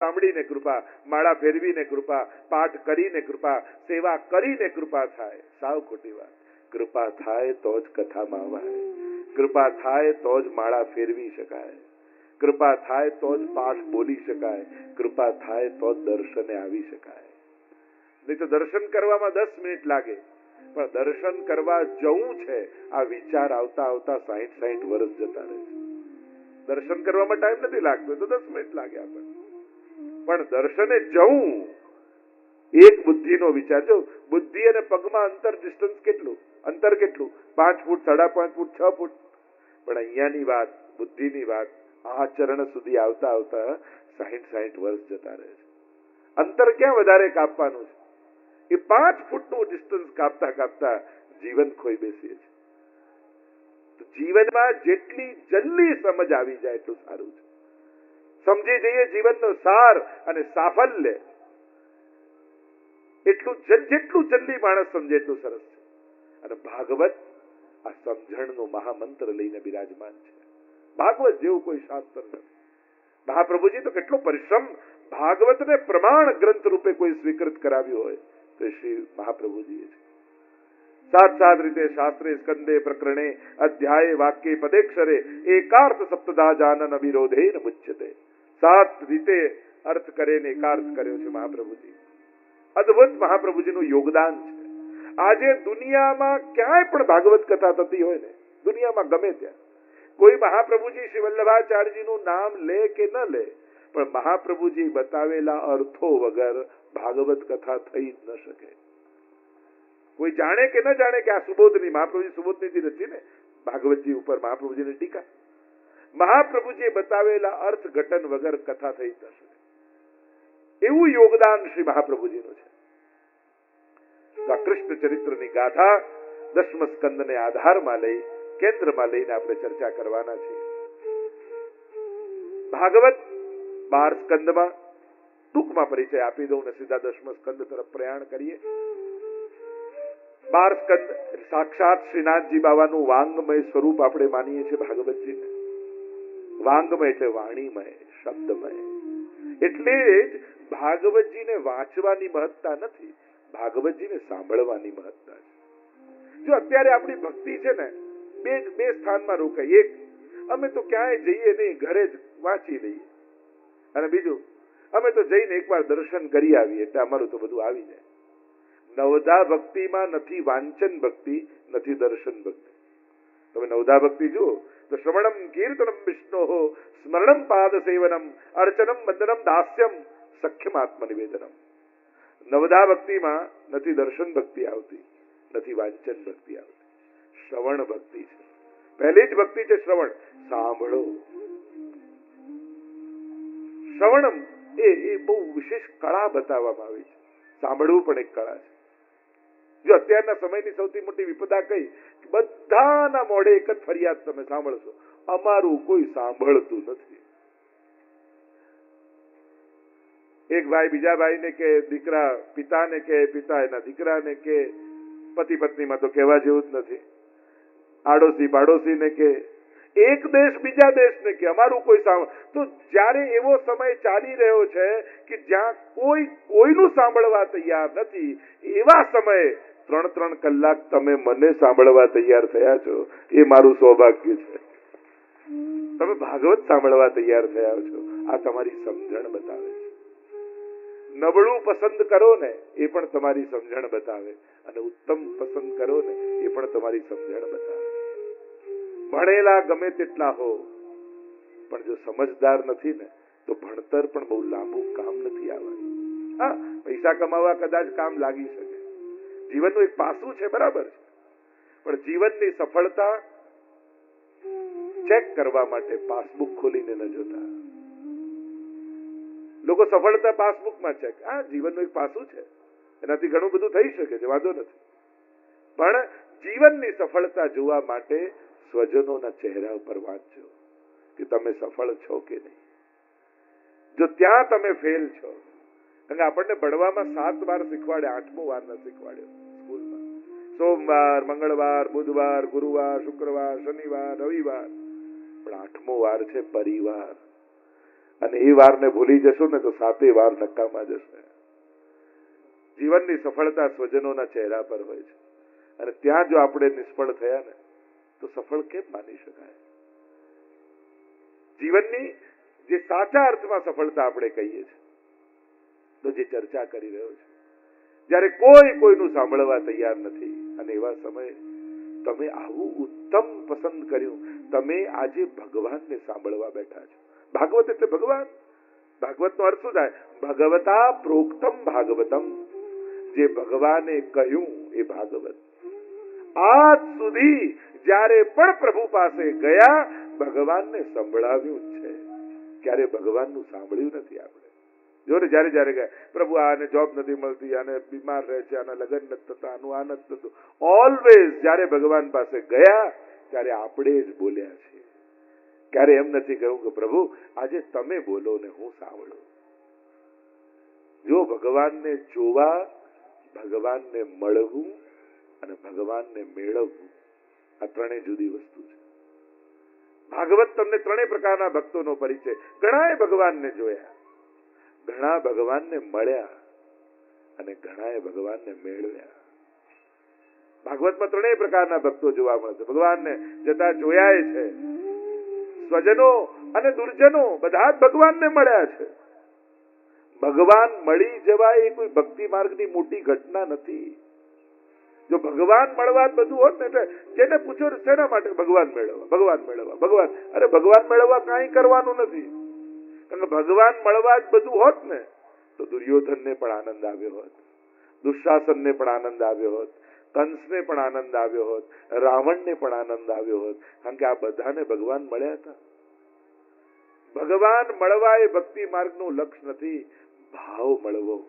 સાંભળીને કૃપા, માળા ફેરવીને કૃપા, પાઠ કરીને કૃપા, સેવા કરીને કૃપા થાય. સાવ ખોટી વાત. કૃપા થાય તો જ કથામાં અવાય. કૃપા થાય તો જ માળા ફેરવી શકાય. કૃપા થાય તો જ પાઠ બોલી શકાય. કૃપા થાય તો જ દર્શને આવી શકાય. નહીં તો દર્શન કરવામાં દસ મિનિટ લાગે. પણ દર્શન કરવા જવું છે, આ વિચાર આવતા આવતા સાહીઠ સાહીઠ વર્ષ જતા રહે છે. દર્શન કરવામાં ટાઈમ નથી લાગતો, તો દસ મિનિટ લાગે આપણને પણ દર્શને જવું, એક બુદ્ધિનો વિચાર. જો બુદ્ધિ અને પગમાં અંતર ડિસ્ટન્સ કેટલું? અંતર કેટલું? પાંચ ફૂટ, સાડા પાંચ ફૂટ, છ ફૂટ. પણ અહીંયાની વાત, બુદ્ધિની વાત, આ ચરણ સુધી આવતા આવતા સાહીઠ સાહીઠ વર્ષ જતા રહે છે. અંતર ક્યાં વધારે કાપવાનું છે? એ પાંચ ફૂટનું ડિસ્ટન્સ કાપતા કાપતા જીવન ખોઈ બેસીએ છીએ જીવનમાં જેટલી જલ્દી સમજ આવી જાય, એટલું સારું છે. સમજી જઈએ જીવનનો સાર અને સાફલ્ય. એટલું જેટલું જલ્દી માણસ સમજે એટલું સરસ છે. અને ભાગવત આ સમજણનો મહામંત્ર લઈને બિરાજમાન છે. ભાગવત જેવું કોઈ શાસ્ત્ર નથી. મહાપ્રભુજી તો કેટલો પરિશ્રમ ભાગવતને પ્રમાણ ગ્રંથ રૂપે કોઈ સ્વીકૃત કરાવ્યું હોય તો શ્રી મહાપ્રભુજીએ છે. સાત સાત રીતે શાસ્ત્રે સ્કંદે પ્રકરણે અધ્યાય વાક્ય પદેક્ષરે એકાર્થ સપ્તદા જાનન અવિરોધે ન મુચ્યતે. સાત રીતે અર્થ કરે ને એકાર્થ કર્યો છે મહાપ્રભુજી. અદભુત મહાપ્રભુજીનું યોગદાન છે. આજે દુનિયામાં ક્યાંય પણ ભાગવત કથા થતી હોય ને, દુનિયામાં ગમે ત્યાં. કોઈ મહાપ્રભુજી શ્રી વલ્લભાચાર્યજીનું નામ લે કે ન લે, પણ મહાપ્રભુજી બતાવેલા અર્થો વગર ભાગવત કથા થઈ જ ન શકે. કોઈ જાણે કે ન જાણે કે આ સુબોધની, મહાપ્રભુજી સુબોધની નથી ને, ભાગવતજી ઉપર મહાપ્રભુજીની ટીકા. મહાપ્રભુજીએ બતાવેલા અર્થ ઘટન વગર કથા થઈ જશે એવું યોગદાન શ્રી મહાપ્રભુજીનું છે. કૃષ્ણ ચરિત્રની ગાથા દસમ સ્કંદને આધારમાં લઈ, કેન્દ્રમાં લઈને આપણે ચર્ચા કરવાના છીએ. ભાગવત બાર સ્કંદમાં ટૂંકમાં પરિચય આપી દઉં ને સીધા દસમ સ્કંદ તરફ પ્રયાણ કરીએ. બાર સ્કંદ સાક્ષાત શ્રીનાથજી બાબાનું વાંગમય સ્વરૂપ આપણે માનીએ છીએ ભાગવતજીને. વાંગમય છે, વાણીમય, શબ્દમય. એટલે જ ભાગવતજીને વાંચવાની મહત્તા નથી, ભાગવતજીને સાંભળવાની મહત્તા છે. જો અત્યારે આપણી ભક્તિ છે ને, બે બે સ્થાનમાં રોકાય. એક, અમે તો ક્યાંય જઈએ નહીં, ઘરે જ વાંચી લઈએ. અને બીજું, અમે તો જઈને એકવાર દર્શન કરી આવીએ, એટલે અમારું તો બધું આવી જાય. નવધા ભક્તિમાં નથી વાંચન ભક્તિ, નથી દર્શન ભક્તિ. તમે નવધા ભક્તિ જુઓ તો શ્રવણમ કીર્તનમ વિષ્ણો સ્મરણમ પાદ સેવનમ અર્ચનમ વંદનમ દાસ્યમ સખ્યમ આત્મનિવેદનમ નવદા ભક્તિમાં નથી દર્શન ભક્તિ આવતી નથી વાંચન ભક્તિ આવતી શ્રવણ ભક્તિ છે પહેલી જ ભક્તિ છે શ્રવણ સાંભળો શ્રવણમ એ એ બહુ વિશેષ કળા બતાવવામાં આવી છે સાંભળવું પણ એક કળા છે જો અત્યારના સમયની સૌથી મોટી વિપદા કઈ? બધાના મોઢે એક જ ફરિયાદ તમે સાંભળશો. અમારું કોઈ સાંભળતું નથી. એક ભાઈ બીજા ભાઈને કે, દીકરા, પિતાને કે, પિતા એના દીકરાને કે પતિ પત્નીમાં તો કહેવા જેવું જ નથી. આડોશી પાડોશીને કે એક દેશ બીજા દેશને કે અમારું કોઈ સાંભળ. તો જ્યારે એવો સમય ચાલી રહ્યો છે કે જ્યાં કોઈ, કોઈનું સાંભળવા તૈયાર નથી, એવા સમયે ત્રણ ત્રણ કલાક તમે મને સાંભળવા તૈયાર થયા છો, એ મારું સૌભાગ્ય છે. તમે ભાગવત સાંભળવા તૈયાર થયા છો, આ તમારી સમજણ બતાવે છે. નબળું પસંદ કરો ને, એ પણ તમારી સમજણ બતાવે. અને ઉત્તમ પસંદ કરો ને, એ પણ તમારી સમજણ બતાવે. ભણેલા ગમે તેટલા હો. પણ જો સમજદાર નથી ને, તો ભણતર પણ બહુ લાંબુ કામ નથી આવવાનું હા, પૈસા કમાવા કદાચ કામ લાગી શકે. જીવનનું એક પાસું છે, બરાબર છે. પણ જીવનની સફળતા ચેક કરવા માટે પાસબુક ખોલીને ન જોતા. લોકો સફળતા પાસબુકમાં ચેક આ જીવનનું એક પાસું છે. એનાથી ઘણું બધું થઈ શકે છે, વાંધો નથી. પણ જીવનની સફળતા જોવા માટે સ્વજનોના ચહેરા ઉપર વાંચજો કે તમે સફળ છો કે નહીં. જો ત્યાં તમે ફેલ છો, અને આપણને ભણવામાં સાત વાર શીખવાડે, આઠમો વાર ન શીખવાડ્યો સ્કૂલમાં. સોમવાર, મંગળવાર, બુધવાર, ગુરુવાર, શુક્રવાર, શનિવાર, રવિવાર. પણ આઠમો વાર છે પરિવાર. અને એ વારને ભૂલી જશું ને તો સાતે વાર નકામા જશે. જીવનની સફળતા સ્વજનોના ચહેરા પર હોય છે. અને ત્યાં જો આપણે નિષ્ફળ થયા ને તો સફળ કેમ માની શકાય? જીવનની જે સાચા અર્થમાં સફળતા આપણે કહીએ છીએ, તો જે ચર્ચા કરી રહ્યો છે, જ્યારે કોઈ કોઈનું સાંભળવા તૈયાર નથી, અને એવા સમયે તમે આવું ઉત્તમ પસંદ કર્યું, તમે આજે ભગવાનને સાંભળવા બેઠા છો. ભાગવત એટલે ભગવાન. ભાગવતનો અર્થ શું થાય? ભગવતા પ્રોક્તમ ભાગવતમ. જે ભગવાને કહ્યું એ ભાગવત. આજ સુધી જ્યારે પણ પ્રભુ પાસે ગયા, ભગવાનને સંભળાવ્યું છે. ક્યારે ભગવાનનું સાંભળ્યું નથી આપણે? જો ને જ્યારે જ્યારે ગયા, પ્રભુ, આને જોબ નથી મળતી, આને બીમાર રહે છે, આના લગ્ન નથી થતા, આનું આ નથી થતું. ઓલવેઝ જ્યારે ભગવાન પાસે ગયા, ત્યારે આપણે જ બોલ્યા છીએ. ક્યારે એમ નથી કહ્યું કે, પ્રભુ, આજે તમે બોલો ને હું સાંભળું. જો ભગવાનને જોવા, ભગવાનને મળવું અને ભગવાનને મેળવવું આ ત્રણેય જુદી વસ્તુ છે. ભાગવત તમને ત્રણેય પ્રકારના ભક્તોનો પરિચય. ઘણાએ ભગવાનને જોયા. ઘણા ભગવાનને મળ્યા અને ઘણાએ ભગવાનને મેળવ્યા. ભાગવતમાં ત્રણેય પ્રકારના ભક્તો જોવા મળે છે. ભગવાનને જતા જોયા છે. સ્વજનો અને દુર્જનો બધા જ ભગવાનને મળ્યા છે. ભગવાન મળી જવાય એ કોઈ ભક્તિ માર્ગની મોટી ઘટના નથી. જો ભગવાન મળવા બધું હોત ને એટલે જેને પૂછો શેના માટે ભગવાન મેળવવા? ભગવાન મેળવવા. ભગવાન. અરે ભગવાન મેળવવા કાંઈ કરવાનું નથી. કારણ કે ભગવાન મળવા જ બધું હોત ને, તો દુર્યોધનને પણ આનંદ આવ્યો હોત. દુશાસનને પણ આનંદ આવ્યો હોત. કંસને પણ આનંદ આવ્યો હોત. રાવણને પણ આનંદ આવ્યો હોત. કારણ કે આ બધાને ભગવાન મળ્યા હતા. ભગવાન મળવા એ ભક્તિ માર્ગનું લક્ષ્ય નથી. ભાવ મળવો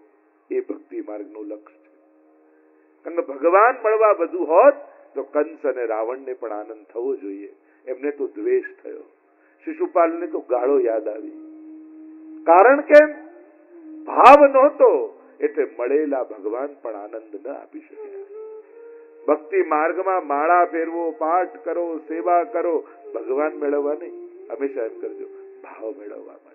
એ ભક્તિ માર્ગનું લક્ષ્ય કે ભગવાન મળવા બધું હોત, તો કંસ અને રાવણને પણ આનંદ થવો જોઈએ. એમને તો દ્વેષ થયો. શિશુપાલને તો ગાળો યાદ આવી. કારણ કે ભાવ નહોતો, એટલે મળેલા ભગવાન પણ આનંદ ન આપી શક્યા. ભક્તિ માર્ગમાં માળા ફેરવો, પાઠ કરો, સેવા કરો, ભગવાન મેળવવા નહીં. હંમેશા એમ કરજો, ભાવ મેળવવા માટે.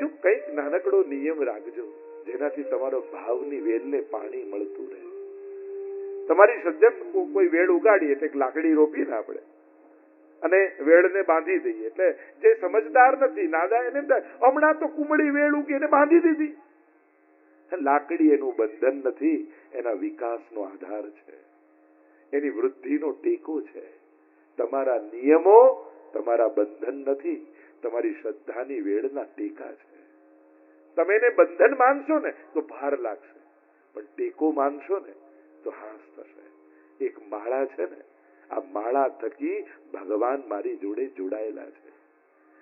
જો કંઈક નાનકડો નિયમ રાખજો. જેનાથી તમારો ભાવની વેલને પાણી મળતું રહે. તમારી સજ્જન કોઈ વેળ ઉગાડી એટલે લાકડી રોપીએ ને આપણે. અને વેળને બાંધી દઈએ. એટલે જે સમજદાર નથી નાદા એને હમણાં તો કુમળી વેળ ઉગી એને બાંધી દીધી. લાકડી એનું બંધન નથી, એના વિકાસનો આધાર છે. એની વૃદ્ધિનો ટેકો છે. તમારા નિયમો તમારા બંધન નથી, તમારી શ્રદ્ધાની વેળના ટેકા છે. તમે એને બંધન માનશો ને, તો ભાર લાગશે. પણ ટેકો માનશો ને, તો હાસ થશે. એક માળા છે ને, આ માળા થકી ભગવાન મારી જોડે જોડાયેલા છે.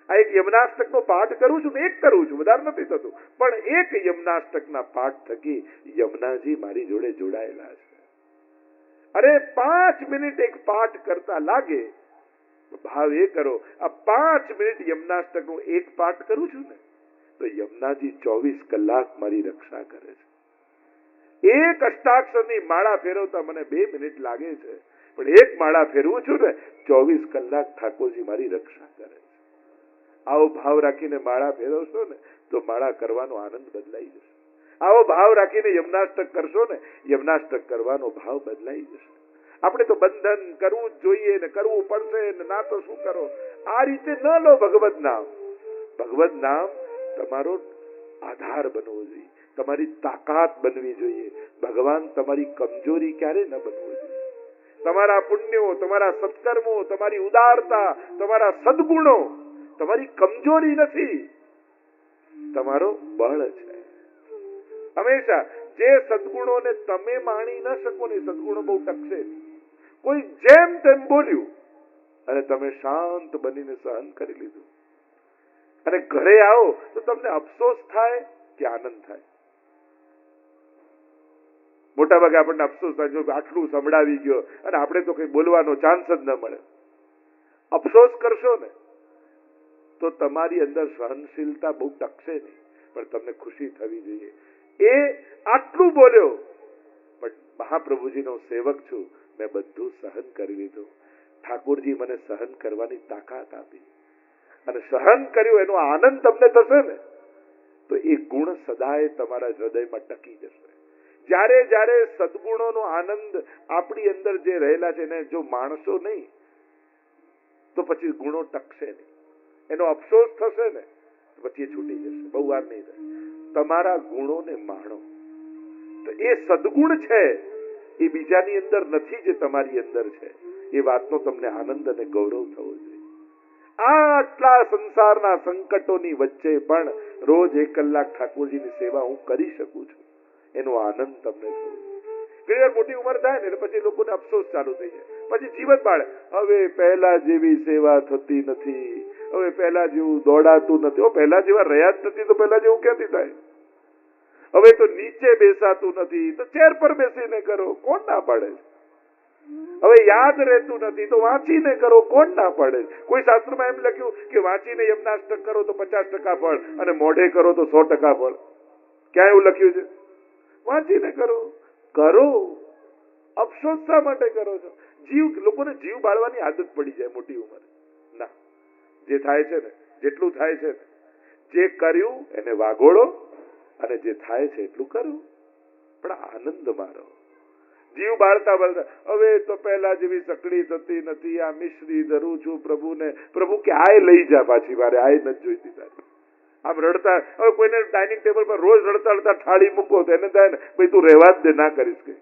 આ એક યમનાષ્ટકનો પાઠ કરું છું ને, એક કરું છું, વધારે નથી થતું. પણ એક યમનાષ્ટકના પાઠ થકી યમુનાજી મારી જોડે જોડાયેલા છે. અરે પાંચ મિનિટ એક પાઠ કરતા લાગે ભાવ એ કરો, આ પાંચ મિનિટ યમનાષ્ટકનો એક પાઠ કરું છું ને તો યમુનાજી ચોવીસ કલાક મારી રક્ષા કરે છે. એક અષ્ટાક્ષરની માળા ફેરવતા મને બે મિનિટ લાગે છે, પણ એક માળા ફેરવું છું ને, ચોવીસ કલાક ઠાકોરજી મારી રક્ષા કરે છે. આવો ભાવ રાખીને માળા ફેરવશો ને, તો માળા કરવાનો આનંદ બદલાઈ જશે. આવો ભાવ રાખીને યમનાષ્ટક કરશો ને, યમનાષ્ટક કરવાનો ભાવ બદલાઈ જશે. આપણે તો બંધન કરવું જ જોઈએ ને, કરવું પડશે ને, ના તો શું કરો? આ રીતે ન લો ભગવત નામ. ભગવત નામ તમારો આધાર બનવો જોઈએ. તમારી તાકાત બનવી જોઈએ. ભગવાન તમારી કમજોરી ક્યારે ન બનવો જોઈએ. તમારા પુણ્યો, તમારા સત્કર્મો, તમારી ઉદારતા, તમારા સદગુણો, તમારી કમજોરી નથી. તમારો બળ છે. હંમેશા જે સદગુણોને તમે માણી ન શકો ને સદગુણો બહુ ટકશે કોઈ જેમ તેમ બોલ્યું અને તમે શાંત બનીને સહન કરી લીધું. અને ઘરે આવો તો તમને અફસોસ થાય કે આનંદ થાય. મોટા ભાગે આપણને અફસોસ થાય જો આટલું સંભળાવી ગયો અને આપણે તો કઈ બોલવાનો ચાન્સ જ ન મળે. અફસોસ કરશો ને, તો તમારી અંદર સહનશીલતા બહુ ટકશે નહીં, પણ તમને ખુશી થવી જોઈએ. એ આટલું બોલ્યો, પણ મહાપ્રભુજીનો સેવક છું, મેં બધું સહન કરી લીધું. ઠાકોરજી મને સહન કરવાની તાકાત આપી. અને સહન કર્યું, એનો આનંદ તમને થશે ને? તો એ ગુણ સદાય તમારા હૃદયમાં ટકી જશે. જ્યારે જ્યારે સદગુણોનો આનંદ આપણી અંદર જે રહેલા છે, એને જો માણસો નહીં, તો પછી ગુણો ટકશે નહીં. એનો અફસોસ થશે ને પછી એ છૂટી જશે. બહુ વાર નહીં રહે તમારા ગુણોને માણો. તો એ સદગુણ છે, એ બીજાની અંદર નથી જે તમારી અંદર છે. એ વાતનો તમને આનંદ અને ગૌરવ થવો જોઈએ. આટલા સંસારના સંકટોની વચ્ચે પણ રોજ એક કલાક ઠાકોરજીની સેવા હું કરી શકું છું. એનો આનંદ તમને ઘણી મોટી ઉંમર થાય ને એટલે પછી લોકોને અફસોસ ચાલુ થઈ જાય. પછી જીવન બાળે. હવે પહેલા જેવી સેવા થતી નથી. હવે પહેલા જેવું દોડાતું નથી. પહેલા જેવા રહ્યા જ નથી તો પહેલા જેવું ક્યાંથી થાય? હવે તો નીચે બેસાતું નથી. તો ચેર પર બેસીને કરો. કોણ ના પાડે? છે હવે યાદ રહેતું નથી, તો વાંચીને કરો, કોણ ના પડે? કોઈ શાસ્ત્રમાં એમ લખ્યું કે વાંચીને યમનાષ્ટક કરો તો પચાસ ટકા ફળ અને મોઢે કરો તો સો ટકા ફળ. ક્યાં એવું લખ્યું છે? વાંચીને કરો. કરો. અફસોસ શા માટે કરો છો. જીવ, લોકોને જીવ બાળવાની આદત પડી જાય મોટી ઉંમરે. ના. જે થાય છે ને, જેટલું થાય છે ને, જે કર્યું એને વાગોળો અને જે થાય છે એટલું કરવું પણ આનંદમાં રહો. જીવ બાળતા બાળતા. હવે તો પહેલા જેવી સકડી થતી નથી, આ મિશ્રી ધરું છું પ્રભુને. પ્રભુ કે આય લઈ જા પાછી મારે, આય નથી જોઈતી તારી. આમ રડતા, હવે કોઈને ડાઇનિંગ ટેબલ પર રોજ રડતા રડતા થાળી મૂકો તો એને થાય ને, ભાઈ તું રહેવા જ દે, ના કરીશ કે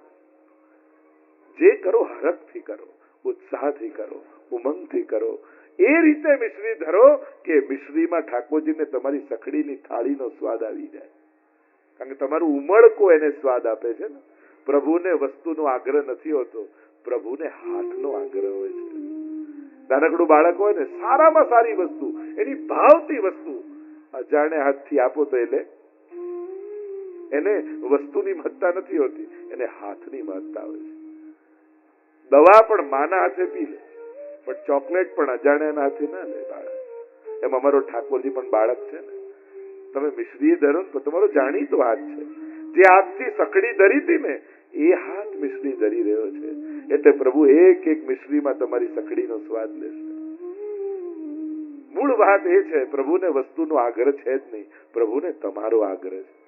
જે કરો, હરખથી કરો, ઉત્સાહથી કરો, ઉમંગથી કરો. એ રીતે મિશ્રી ધરો કે મિશ્રીમાં ઠાકોરજીને તમારી સખડીની થાળીનો સ્વાદ આવી જાય. કારણ કે તમારું ઉમળકો એને સ્વાદ આપે છે ને. પ્રભુને વસ્તુનો આગ્રહ નથી હોતો. પ્રભુને હાથનો આગ્રહ હોય છે. નાનકડું બાળક હોય ને, સારામાં સારી વસ્તુ, એની ભાવતી વસ્તુ અજાણે હાથથી આપો તો એટલે એને વસ્તુની મહત્તા નથી હોતી, એને હાથની મહત્તા હોય છે. દવા પણ માના હાથે પી લે, પણ ચોકલેટ પણ અજાણ્યાના હાથે ના લે બાળક. એમ અમારો ઠાકોરજી પણ બાળક છે ને. તમે મિશ્રી ધરો ને તો તમારો જાણીતો હાથ છે. જે હાથથી સકડી ધરી હતી ને એ હાથ મિશ્રી ધરી રહ્યો છે. એટલે પ્રભુ એક એક મિશ્રીમાં તમારી સકડીનો સ્વાદ લેશે મૂળ વાત એ છે, પ્રભુને વસ્તુનો આગ્રહ છે જ નહીં. પ્રભુને તમારો આગ્રહ છે.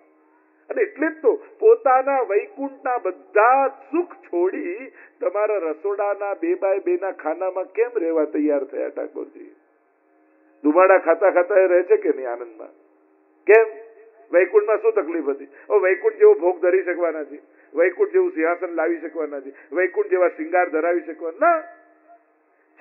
અને એટલે જ તો પોતાના વૈકુંઠના બધા સુખ છોડી તમારા રસોડાના બે બાય બે ના ખાનામાં કેમ રહેવા તૈયાર થયા ઠાકોરજી? ધુમાડા ખાતા ખાતા એ રહે છે કે નહીં આનંદમાં? કેમ? વૈકુંઠમાં શું તકલીફ હતી? ઓ, વૈકુંઠ જેવો ભોગ ધરી શકવાના છે વૈકુંઠ જેવું સિંહાસન લાવી શકવાના છે. વૈકુંઠ જેવા શિંગાર ધરાવી શકવાના. ના.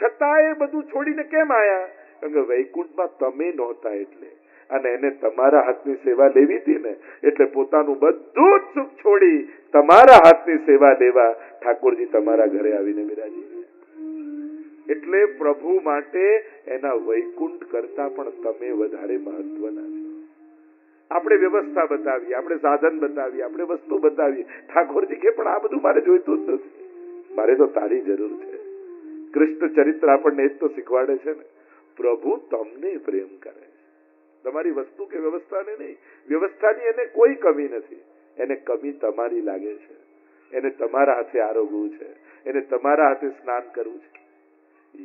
છતાં એ બધું છોડીને કેમ આયા? કારણ કે વૈકુંઠમાં તમે નહોતા એટલે. અને એને તમારા હાથની સેવા લેવી હતી ને, એટલે પોતાનું બધું જ સુખ છોડી તમારા હાથની સેવા લેવા ઠાકોરજી તમારા ઘરે આવીને બિરાજી એટલે પ્રભુ માટે એના વૈકુંઠ કરતા પણ તમે વધારે મહત્વના આપણે વ્યવસ્થા બતાવી આપણે સાધન બતાવી આપણે વસ્તુ બતાવી ઠાકોરજી કે, પણ આ બધું મારે જોઈતું જ નથી. મારે તો તારી જરૂર છે. કૃષ્ણ ચરિત્ર આપણને એ જ તો શીખવાડે છે ને. પ્રભુ તમને પ્રેમ કરે તમારી વસ્તુ કે વ્યવસ્થાને નહીં, વ્યવસ્થાની એને કોઈ કમી નથી. એને કમી તમારી લાગે છે. એને તમારા હાથે આરોગવું છે. એને તમારા હાથે સ્નાન કરવું છે.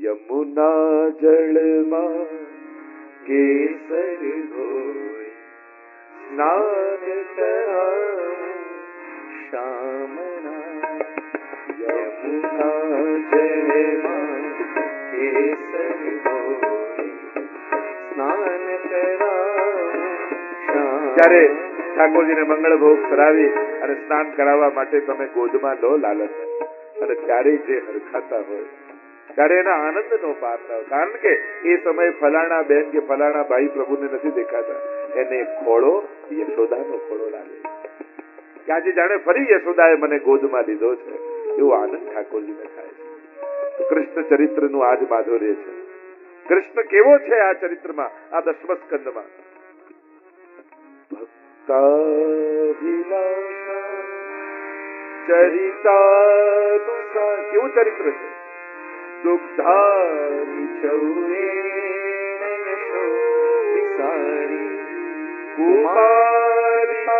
યમુના જળમાં કેસર કેસર સ્નાન જ્યારે ઠાકોરજીને મંગળ ભોગ કરાવી અને સ્નાન કરાવવા માટે તમે ગોદમાં લો લાલન અને ત્યારે જે હરખાતા હોય, ત્યારે એના આનંદનો પાર થાય કારણ કે એ સમયે ફલાણા બેન કે ફલાણા ભાઈ પ્રભુને નથી દેખાતા. એને ખોળો યશોદાનો ખોળો લાગે. કે આજે જાણે ફરી યશોદાએ મને ગોદમાં લીધો છે. એવો આનંદ ઠાકોરજીને થાય છે. કૃષ્ણ ચરિત્રનું આજ માધુર્ય છે. કૃષ્ણ કેવો છે આ ચરિત્રમાં, આ દસમ સ્કંદમાં ચરિતાનુસાર, કેવું ચરિત્ર છે? દુગ્ધાની ચૌરે દશમસ્કંદની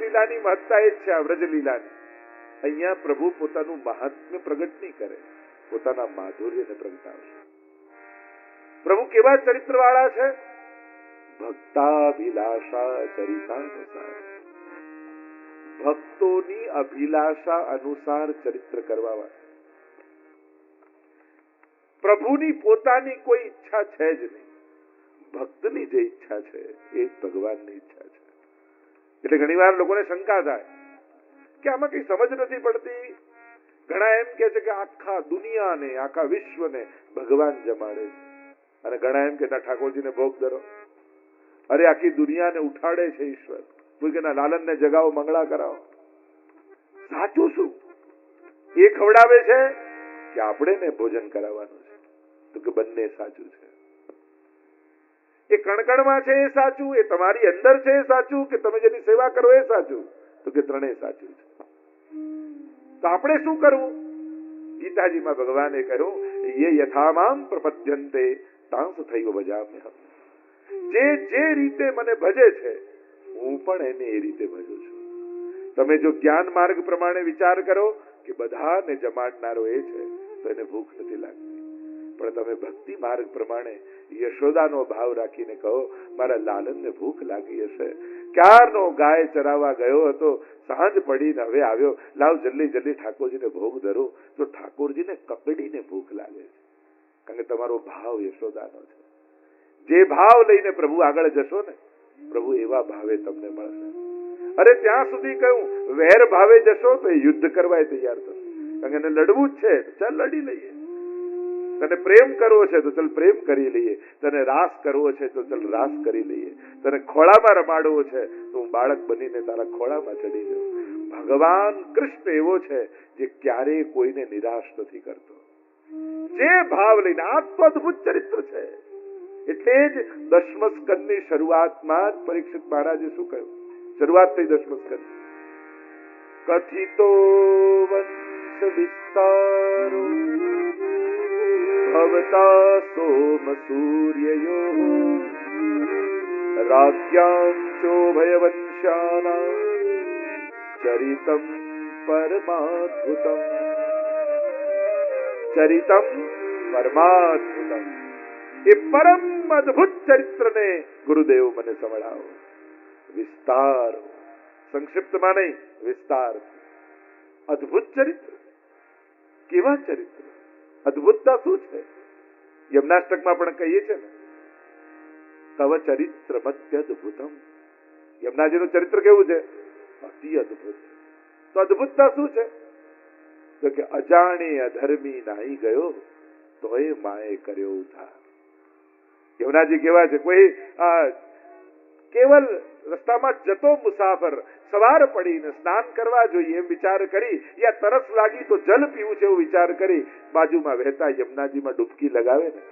લીલાની મહત્તા એ જ છે આ લીલાની. અહીંયા પ્રભુ પોતાનું મહાત્મ્ય પ્રગટ નહીં કરે, પોતાના માધુર્યને પ્રગટાવશે પ્રભુ કેવા ચરિત્ર વાળા છે? ભક્તાભિલાષા ચરિતાનુસાર. ભક્તોની અભિલાષા અનુસાર ચરિત્ર કરવા પ્રભુની પોતાની કોઈ ઈચ્છા છે જ નહીં. ભક્તની જે ઈચ્છા છે, એ ભગવાનની ઈચ્છા છે. એટલે ઘણીવાર લોકોને શંકા થાય કે આમાં કઈ સમજ નથી પડતી. ઘણા એમ કે છે કે આખા દુનિયાને, આખા વિશ્વને ભગવાન જમાડે છે. અને ઘણા એમ કે ના ઠાકોરજીને ભોગ ધરો. અરે, આખી દુનિયાને ઉઠાડે છે ઈશ્વર. કોઈ કે ના, લાલનને જગાવો, મંગળા કરાવો. સાચું શું? એ ખવડાવે છે કે આપણે ને ભોજન કરાવવાનું છે. તો કે બંને સાચું છે. એ કણકણમાં છે એ સાચું, એ તમારી અંદર છે એ સાચું, કે તમે જેની સેવા કરો એ સાચું? તો કે ત્રણેય સાચું છે. તો આપણે શું કરવું? ગીતાજીમાં ભગવાને કહ્યું યથામામ પ્રપદ્યંતે, તાંસ થઈવ ભજામ્ય જે જે રીતે મને ભજે છે, હું પણ એને એ રીતે ભજું છું. તમે જો જ્ઞાન માર્ગ પ્રમાણે વિચાર કરો કે બધાને જમાડનારો એ છે, તો એને ભૂખ નથી લાગતી. પણ તમે ભક્તિ માર્ગ પ્રમાણે યશોદાનો ભાવ રાખીને કહો, મારા લાલનને ભૂખ લાગી હશે. ક્યારનો ગાય ચરાવવા ગયો હતો, સાંજ પડીને હવે આવ્યો. લાવ જલ્દી જલ્દી ઠાકોરજીને ભોગ ધરો. તો ઠાકોરજીને કકડીને ભૂખ લાગે છે. કારણ કે તમારો ભાવ યશોદાનો છે. જે ભાવ લઈને પ્રભુ આગળ જશો ને, પ્રભુ એવા ભાવે તમને મળશે. અરે ત્યાં સુધી કહ્યું વેર ભાવે જશો તો યુદ્ધ કરવા તૈયાર થશે. કારણ કે એને લડવું જ છે ચાલ લડી લઈએ. તને પ્રેમ કરવો છે તો ચાલ પ્રેમ કરી લઈએ. તને રાસ કરવો છે તો ચાલ રાસ કરી લઈએ. તને ખોળામાં રમાડવો છે તો હું બાળક બનીને તારા ખોળામાં ચડી જાઉં. ભગવાન કૃષ્ણ એવો છે જે ક્યારેય કોઈને નિરાશ નથી કરતો. જે ભાવ લઈને આ અદભુત ચરિત્ર છે. એટલે જ દશમ સ્કંદની શરૂઆતમાં પરીક્ષિત મહારાજે શું કહ્યું? શરૂઆત થઈ દસમ સ્કંદ કથિતો વંશ વિસ્તારો, ભવતા સોમ સૂર્યયો રાજ્યામ ચોભયવંશાના ચરિતમ પરમાદ્ભુતમ ચરિતમ પરમાદ્ભુતમ. એ પરમ અદભુત ચરિત્રને ગુરુદેવ મને સંભળાવો. વિસ્તાર. સંક્ષિપ્તમાં નહીં, વિસ્તાર. અદભુત ચરિત્ર. કેવા ચરિત્ર? અદભુતતા શું છે? યમનાષ્ટકમાં પણ કહીએ છે ને, તવ ચરિત્ર મત્યદ્ભુતમ યમનાજીનું ચરિત્ર કેવું છે? અતિ અદભુત. તો અદ્ભુતતા શું છે? તો કે અજાણે અધર્મી નાહી ગયો, તોય માએ કર્યો ઉધાર યમુનાજી કેવા છે, કોઈ કેવલ રસ્તામાં જતો મુસાફર, સવાર પડીને સ્નાન કરવા જોઈએ એમ વિચાર કરી, યા તરસ લાગી તો જલ પીવું છે એવું વિચાર કરી, બાજુમાં વહેતા યમુનાજીમાં ડૂબકી લગાવે ને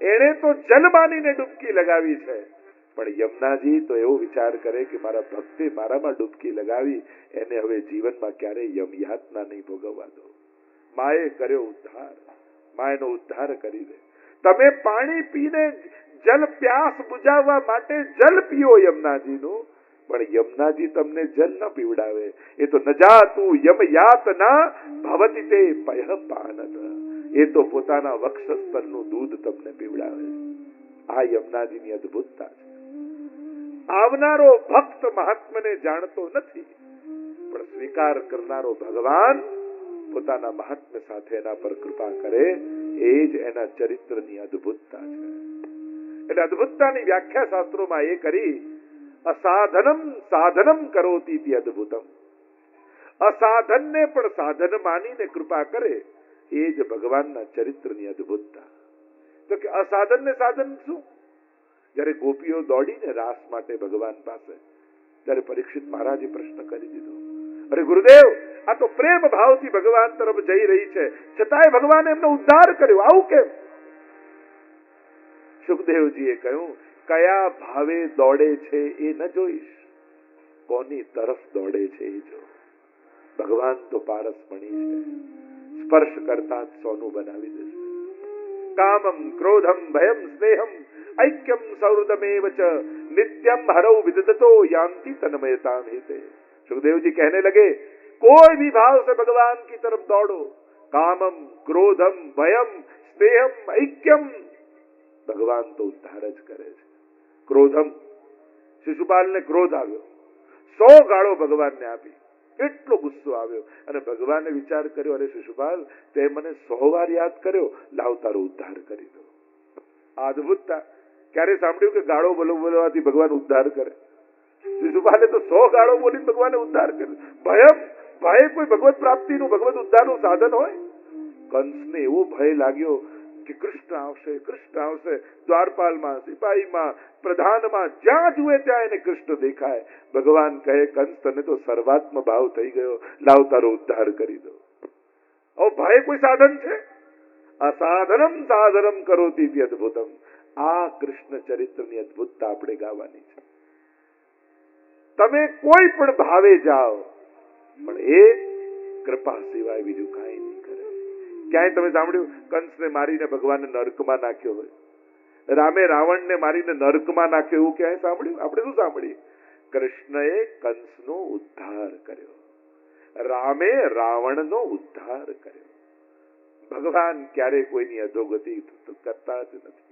એણે તો જલ માનીને ડૂબકી લગાવી છે. પણ યમુનાજી તો એવો વિચાર કરે કે મારા ભક્તે મારામાં ડૂબકી લગાવી, એને હવે જીવનમાં ક્યારેય યમ યાતના નહીં ભોગવવા દો. માએ કર્યો ઉદ્ધાર. માએનો ઉદ્ધાર કરી દે. તમે પાણી પીને જલ પ્યાસ બુજાવવા માટે જલ પીઓ યમુનાજીનું. પણ યમુનાજી તમને જલ ન પીવડાવે. એ તો નજાતું જાતું યમ યાતના ભવતી તે પય પાનત. એ તો પોતાના વક્ષસ્તરનું દૂધ તમને પીવડાવે. આ યમુનાજીની અદ્ભુતતા છે. આવનારો ભક્ત મહાત્મને જાણતો નથી, પણ સ્વીકાર કરનારો ભગવાન પોતાના મહાત્મ્ય સાથે એના પર કૃપા કરે એ જ એના ચરિત્રની અદભુતતા છે. એટલે અદભુતતાની વ્યાખ્યા શાસ્ત્રોમાં એ કરી, અસાધનમ સાધનમ કરોતી અદ્ભુતમ. અસાધનને પણ સાધન માનીને કૃપા કરે, એ જ ભગવાનના ચરિત્રની અદ્ભુતતા. તો કે અસાધનને સાધન શું? જ્યારે ગોપીઓ દોડીને રાસ માટે ભગવાન પાસે, ત્યારે પરીક્ષિત મહારાજે પ્રશ્ન કરી દીધો અરે ગુરુદેવ, આ તો પ્રેમ ભાવથી ભગવાન તરફ જઈ રહી છે. છતાંય ભગવાન એમનો ઉદ્ધાર કર્યો. આવું કેમ? સુખદેવજીએ કહ્યું, કયા ભાવે દોડે છે એ ન જોઈશ. કોની તરફ દોડે છે એ જો. ભગવાન તો પારસમણી છે. સ્પર્શ કરતા સોનું બનાવી દેશે. કામમ, ક્રોધમ, ભયમ, સ્નેહમ, ઐક્યમ સૌરદમેવ નિત્યમ હરૌ વિદતો યાંતિ તન્મયતા હિતે. सुखदेव जी कहने लगे कोई भी भाव से भगवान की तरफ दौड़ो कामम क्रोधम भयम स्नेहम ऐक्यम ભગવાન તો ઉદ્ધાર જ કરે છે ક્રોધમ શિશુપાલને ક્રોધ આવ્યો સો ગાળો ભગવાનને આપી કેટલો ગુસ્સો આવ્યો અને ભગવાને વિચાર કર્યો અરે શિશુપાલ તે મને સો વાર યાદ કર્યો લાવ તારો ઉદ્ધાર કરી દો આ અદભુતતા ક્યારે સાંભળ્યું કે ગાળો બોલો બોલવાથી ભગવાન ઉદ્ધાર કરે શિશુપાલે તો સો ગાળો બોલી ભગવાને ઉદ્ધાર કર્યો. ભય ભય કોઈ ભગવત પ્રાપ્તિનું, ભગવત ઉદ્ધારનું સાધન હોય? કંસને એવો ભય લાગ્યો કે કૃષ્ણ આવશે કૃષ્ણ આવશે, દ્વારપાલમાં, સિપાહીમાં, પ્રધાનમાં, જ્યાં જુએ ત્યાં એને કૃષ્ણ દેખાય. ભગવાન કહે, કંસ, તને તો સર્વાત્મ ભાવ થઈ ગયો. લાવ તારો ઉદ્ધાર કરી દો. ભય કોઈ સાધન છે? અસાધનમ સાધનમ કરોતી અદ્ભુતમ. આ કૃષ્ણ ચરિત્રની અદભુતતા આપણે ગાવાની છે. તમે કોઈ પણ ભાવે જાઓ, પણ એ કૃપા સિવાય બીજું કાંઈ નહીં કરે. ક્યાંય તમે સાંભળ્યું, કંસને મારીને ભગવાનને નરકમાં નાખ્યો હોય? રામે રાવણને મારીને નરકમાં નાખ્યો એવું ક્યાંય સાંભળ્યું? આપણે શું સાંભળીએ? કૃષ્ણએ કંસનો ઉદ્ધાર કર્યો. રામે રાવણનો ઉદ્ધાર કર્યો. ભગવાન ક્યારે કોઈની અધોગતિ કરતા જ નથી.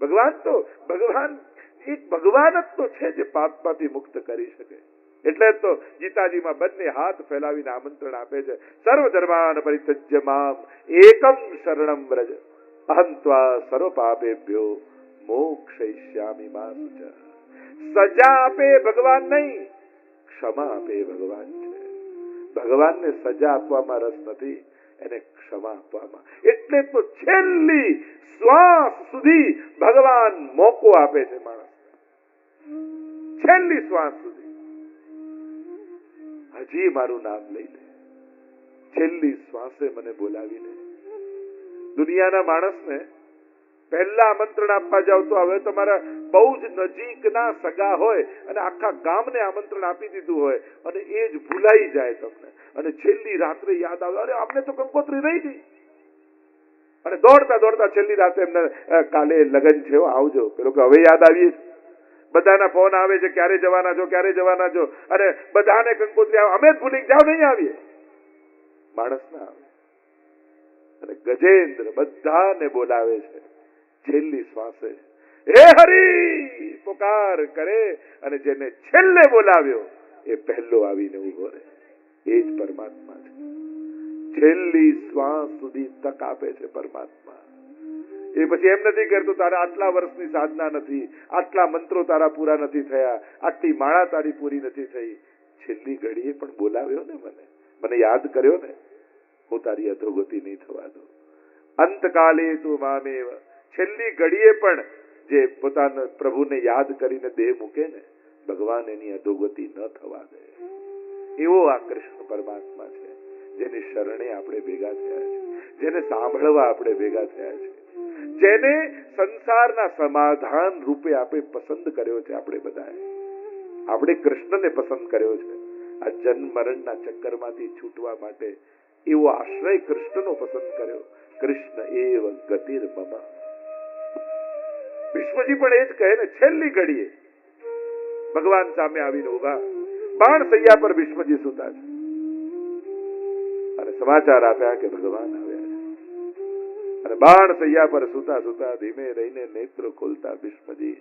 ભગવાન તો, ભગવાન એક ભગવાન જ તો છે જે પાપમાંથી મુક્ત કરી શકે. એટલે તો ગીતાજીમાં બંને હાથ ફેલાવીને આમંત્રણ આપે છે. સર્વ ધર્માન પરિત્યજ્ય મામ એકમ શરણમ વ્રજ. અહમ સર્વ પાપેભ્યો મોક્ષયિષ્યામિ મા સજા આપે ભગવાન નહીં ક્ષમા આપે ભગવાન છે. ભગવાનને સજા આપવામાં રસ નથી, એને ક્ષમા આપવામાં. એટલે તો છેલ્લી શ્વાસ સુધી ભગવાન મોકો આપે છે માણસ. છેલ્લી શ્વાસ સુધી. હજી, મારું નામ લઈ લે. છેલ્લી શ્વાસે મને બોલાવી લે દુનિયાના માણસને પહેલા આમંત્રણ આપવા જાવ તો હવે તમારા બહુ જ નજીકના સગા હોય અને આખા ગામને આમંત્રણ આપી દીધું હોય અને એ જ ભૂલાઈ જાય તમને. અને છેલ્લી રાત્રે યાદ આવે, અરે આપણે તો કંકોત્રી રહી ગઈ. અને દોડતા દોડતા છેલ્લી રાતે એમને કાલે લગ્ન છે આવજો. પેલો કે હવે યાદ આવીએ છે. બધાના ફોન આવે છે, ક્યારે જવાના છો, ક્યારે જવાના છો? અને બધાને કંકોત્રી આવે, અમે જ ભૂલી જાવ નહીં આવીએ. માણસ ના આવે. અને ગજેન્દ્ર બધાને બોલાવે છે છેલ્લી શ્વાસે. હે હરી, પુકાર કરે. અને જેને છેલ્લે બોલાવ્યો, એ પહેલો આવીને ઊભો રહે. એ જ પરમાત્મા છે. છેલ્લી શ્વાસ સુધી તક આપે છે પરમાત્મા. એ પછી એમ નથી કરતો, તારા આટલા વર્ષની સાધના નથી, આટલા મંત્રો તારા પૂરા નથી થયા, આટલી માળા તારી પૂરી નથી થઈ. છેલ્લી ઘડીએ પણ બોલાવ્યો ને મને મને યાદ કર્યો ને, હું તારી અધોગતિ નહીં થવા દઉં. અંતકાલે તું મામેવ, છેલ્લી ઘડીએ પણ જે પોતાના પ્રભુને યાદ કરીને દેહ મૂકે ને, ભગવાન એની અધોગતિ ન થવા દે. એવો આ કૃષ્ણ પરમાત્મા છે, જેની શરણે આપણે ભેગા થયા છે જેને સાંભળવા આપણે ભેગા થયા છે જેને સંસારના સમાધાન રૂપે આપણે પસંદ કર્યો છે આપણે બધાએ. આપણે કૃષ્ણને પસંદ કર્યો છે. આ જન્મ મરણના ચક્કરમાંથી છૂટવા માટે એવો આશ્રય કૃષ્ણનો પસંદ કર્યો. કૃષ્ણ એવ ગતિર મમા. વિશ્વજી પણ એ જ કહે ને, છેલ્લી ઘડીએ. ભગવાન સામે આવીને ઊભા બાણ સૈયા પર વિશ્વજી સુતા છે. અને સમાચાર આપ્યા કે ભગવાન આવ્યા છે અને બાણ સૈયા પર સુતા સુતા ધીમે રહીને નેત્ર ખોલતા ભીષ્મજી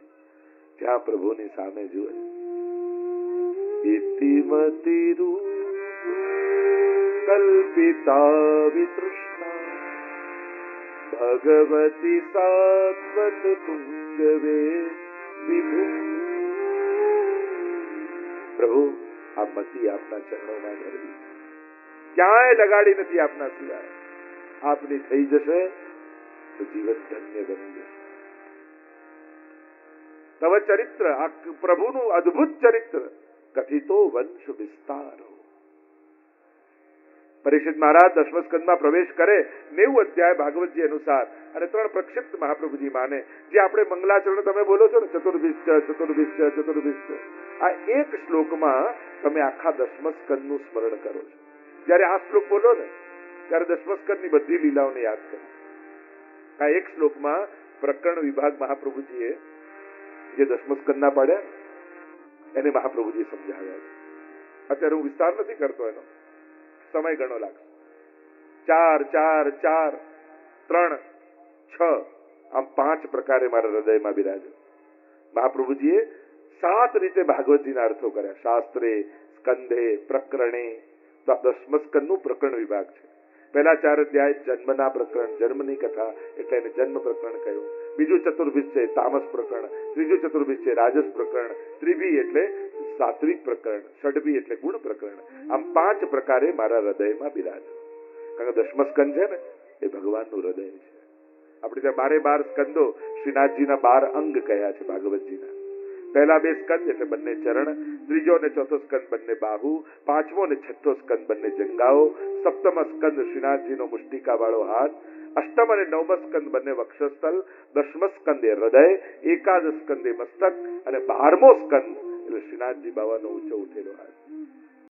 જ્યાં પ્રભુની સામે જુએ. કલ્પિતા વિતૃષ્ણા, ભગવતી સાત્વત પુંગવે પ્રભુ, આ મતી આપના ચરણોમાં ધરવી ક્યાંય લગાડી નથી આપના સિવાય. આપની થઈ જશે તો બની જશે. નવ ચરિત્ર આ પ્રભુનું અદ્ભુત ચરિત્ર, કથિતો વંશ વિસ્તારો. પરિષદ મહારાજ દસમ પ્રવેશ કરે, નેવું અધ્યાય ભાગવતજી અનુસાર, અને ત્રણ પ્રક્ષિપ્ત મહાપ્રભુજી માને, જે આપણે મંગલાચરણ તમે બોલો છો ને ચતુર્ભિશ્ચ ચતુર્ભિશ્ચ ચતુર્ભિશ્ચ આ એક શ્લોકમાં તમે આખા દસમ સ્કંદનું સ્મરણ કરો છો. જ્યારે આ શ્લોક બોલો ને, ત્યારે દસમ સ્કંદની બધી લીલાઓને યાદ કરો. આ એક શ્લોકમાં પ્રકરણ વિભાગ મહાપ્રભુજીએ જે દસમસ્કંદના પાડ્યા, એને મહાપ્રભુજીએ સમજાવ્યા છે. અત્યારે હું વિસ્તાર નથી કરતો એનો. સમય ઘણો લાગશે. ચાર ચાર ચાર, ત્રણ, છ, આમ પાંચ પ્રકારે મારા હૃદયમાં બિરાજે. મહાપ્રભુજીએ સાત રીતે ભાગવતજીના અર્થો કર્યા. શાસ્ત્રે સ્કંધે પ્રકરણે. તો પ્રકરણ વિભાગ છે. પહેલા ચાર અધ્યાય જન્મના પ્રકરણ, જન્મની કથા એટલે એને જન્મ પ્રકરણ કહ્યું. બીજું ચતુર્ભીજ છે, તામસ પ્રકરણ. ત્રીજું ચતુર્ભીજ છે, રાજસ પ્રકરણ. ત્રિભી એટલે સાત્વિક પ્રકરણ, ષડભી એટલે ગુણ પ્રકરણ. આમ પાંચ પ્રકારે મારા હૃદયમાં બિરાજો. કારણ કે દસમ છે ને, એ ભગવાનનું હૃદય છે. આપણે ત્યાં બારે બાર સ્કંદો શ્રીનાથજીના બાર અંગ કયા છે, ભાગવતજીના. પહેલા બે સ્કંદ એટલે બંને ચરણ, ત્રીજો અને ચોથો સ્કંદ બંને બાહુ, પાંચમો અને છઠ્ઠો સ્કંદ બંને જંગાઓ, સપ્તમ સ્કંદ શ્રીનાથજીનો મુષ્ટિકા વાળો હાથ, અષ્ટમ અને નવમ સ્કંદ બંને વક્ષસ્થલ, દસમ સ્કંદે હૃદય એકાદશ સ્કંદે મસ્તક અને બારમો સ્કંદ એટલે શ્રીનાથજી બાવાનો ઊંચો ઉઠેલો હાથ.